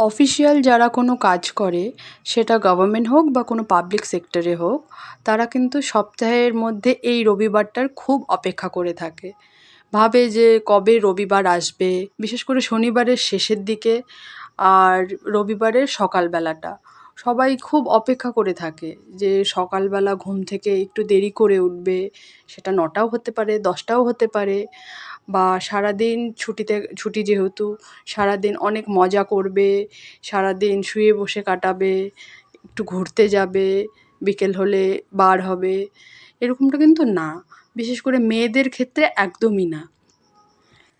Official যারা কোনো কাজ করে, সেটা গভর্নমেন্ট হোক বা কোনো পাবলিক সেক্টরে হোক, তারা কিন্তু সপ্তাহের মধ্যে এই রবিবারটার খুব অপেক্ষা করে থাকে। ভাবে যে কবে রবিবার আসবে, বিশেষ করে শনিবারের শেষের দিকে আর রবিবারের সকালবেলাটা। সবাই খুব অপেক্ষা করে থাকে যে সকালবেলা ঘুম থেকে একটু দেরি করে উঠবে, সেটা নটাও হতে পারে, দশটাও হতে পারে। বা সারাদিন ছুটিতে, ছুটি যেহেতু, সারাদিন অনেক মজা করবে, সারাদিন শুয়ে বসে কাটাবে, একটু ঘুরতে যাবে, বিকেল হলে বার হবে, এরকমটা কিন্তু না। বিশেষ করে মেয়েদের ক্ষেত্রে একদমই না।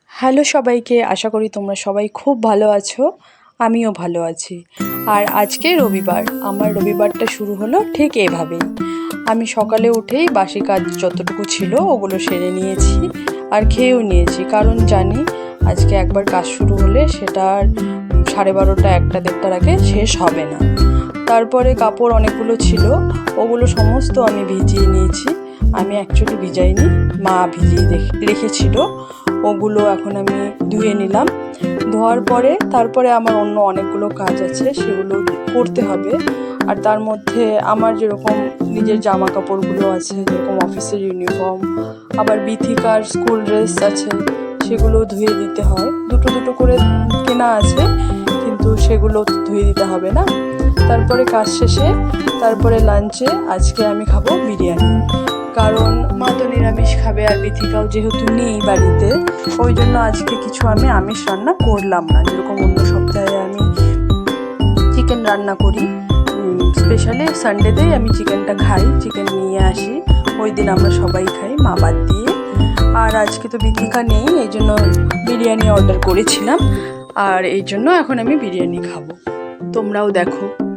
হ্যালো সবাইকে, আশা করি তোমরা সবাই খুব ভালো আছো, আমিও ভালো আছি। আর আজকে রবিবার, আমার রবিবারটা শুরু হলো ঠিক এভাবেই। আমি সকালে উঠেই বাসি কাজ যতটুকু ছিল ওগুলো সেরে নিয়েছি। আর খেয়েও নিয়েছি। কারণ জানি আজকে একবার কাজ শুরু হলে সেটা আর সাড়ে বারোটা একটা দেড়টার আগে শেষ হবে না। তারপরে কাপড় অনেকগুলো ছিল, ওগুলো সমস্ত আমি ভিজিয়ে নিয়েছি। আমি অ্যাকচুয়ালি ভিজাইনি, মা ভিজিয়ে রেখে- রেখেছিল। ওগুলো এখন আমি ধুয়ে নিলাম। ধোয়ার পরে তারপরে আমার অন্য অনেকগুলো কাজ আছে, সেগুলো করতে হবে। আর তার মধ্যে আমার যেরকম নিজের জামা কাপড়গুলো আছে, যেরকম অফিসের ইউনিফর্ম আবার বিথিকার স্কুল ড্রেস আছে, সেগুলো ধুয়ে দিতে হয়। দুটো দুটো করে কেনা আছে, কিন্তু সেগুলো ধুয়ে দিতে হবে না। তারপরে কাজ শেষে, তারপরে লাঞ্চে আজকে আমি খাব বিরিয়ানি। কারণ মা তো নিরামিষ খাবে আর বিথিকাও যেহেতু নেই বাড়িতে, ওই জন্য আজকে কিছু আমি আমিষ রান্না করলাম না। যেরকম অন্য সপ্তাহে আমি চিকেন রান্না করি। স্পেশালি সানডেতেই আমি চিকেনটা খাই চিকেন নিয়ে আসি। ওই দিন আমরা সবাই খাই, মা বাদ দিয়ে। আর আজকে তো বিদিকা নেই, এই জন্য বিরিয়ানি অর্ডার করেছিলাম। আর এই জন্য এখন আমি বিরিয়ানি খাব। তোমরাও দেখো।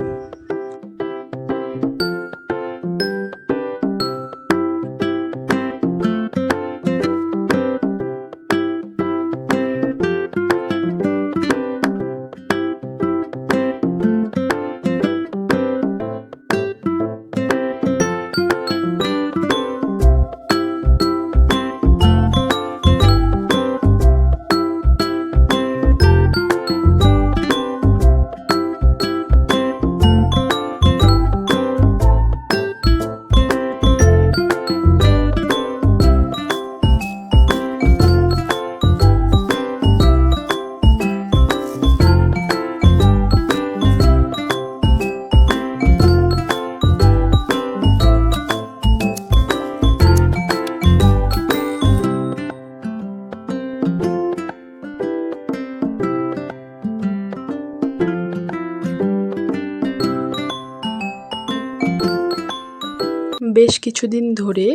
বেশ কিছুদিন ধরে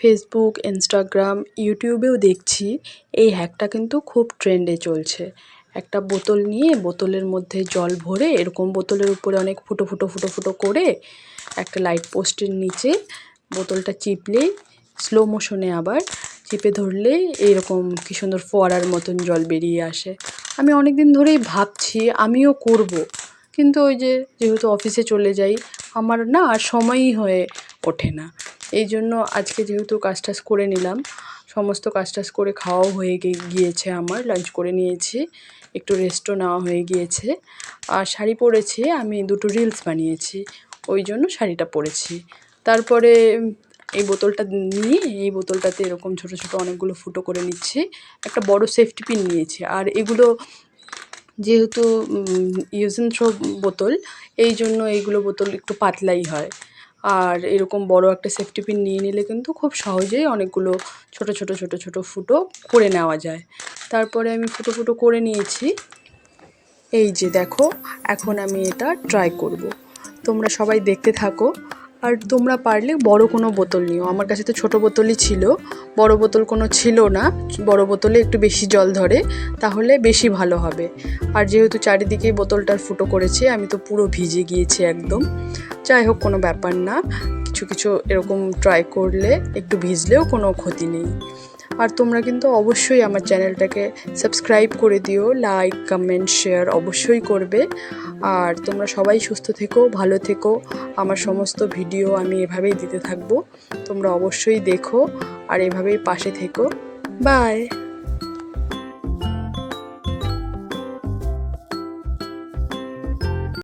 ফেসবুক ইনস্টাগ্রাম ইউটিউবেও দেখছি এই হ্যাকটা কিন্তু খুব ট্রেন্ডে চলছে। একটা বোতল নিয়ে বোতলের মধ্যে জল ভরে এরকম বোতলের উপরে অনেক ফুটো ফুটো ফুটো ফুটো করে একটা লাইট পোস্টের নিচে বোতলটা চিপলেই স্লো মোশনে আবার চিপে ধরলে এইরকম কী সুন্দর ফোয়ারার মতন জল বেরিয়ে আসে। আমি অনেক দিন ধরেই ভাবছি আমিও করব। কিন্তু ওই যে যেহেতু অফিসে চলে যাই, আমার না আর সময়ই হয়ে ওঠে না। এই জন্য আজকে যেহেতু কাজ টাজ করে নিলাম, সমস্ত কাজ টাজ করে খাওয়াও হয়ে গিয়েছে আমার লাঞ্চ করে নিয়েছি, একটু রেস্টও নেওয়া হয়ে গিয়েছে। আর শাড়ি পরেছি, আমি দুটো রিলস বানিয়েছি ওই জন্য শাড়িটা পরেছি। তারপরে এই বোতলটা নিয়ে, এই বোতলটাতে এরকম ছোট ছোট অনেকগুলো ফুটো করে নিচ্ছি, একটা বড় সেফটি পিন নিয়েছি। আর এগুলো যেহেতু ইউজ থ্রো বোতল এই জন্য এইগুলো বোতল একটু পাতলাই হয়। আর এরকম বড় একটা সেফটি পিন নিয়ে নিলে কিন্তু খুব সহজেই অনেকগুলো ছোট ছোট ছোট ছোট ফুটো করে নেওয়া যায়। তারপরে আমি ফুটো ফুটো করে নিয়েছি। এই যে দেখো, এখন আমি এটা ট্রাই করব। তোমরা সবাই দেখতে থাকো। আর তোমরা পারলে বড় কোনো বোতল নিও। আমার কাছে তো ছোট বোতলই ছিল। বড় বোতল কোনো ছিল না। বড় বোতলে একটু বেশি জল ধরে, তাহলে বেশি ভালো হবে। আর যেহেতু চারিদিকে বোতলটার ফুটো করেছে, আমি তো পুরো ভিজে গিয়েছি একদম। যাই হোক, কোনো ব্যাপার না। কিছু কিছু এরকম ট্রাই করলে, একটু ভিজলেও কোনো ক্ষতি নেই। আর তোমরা কিন্তু অবশ্যই আমার চ্যানেলটাকে সাবস্ক্রাইব করে দিও, লাইক, কমেন্ট, শেয়ার অবশ্যই করবে। আর তোমরা সবাই সুস্থ থেকো, ভালো থেকো। আমার সমস্ত ভিডিও আমি এভাবেই দিতে থাকব। তোমরা অবশ্যই দেখো আর এভাবেই পাশে থেকো। বাই!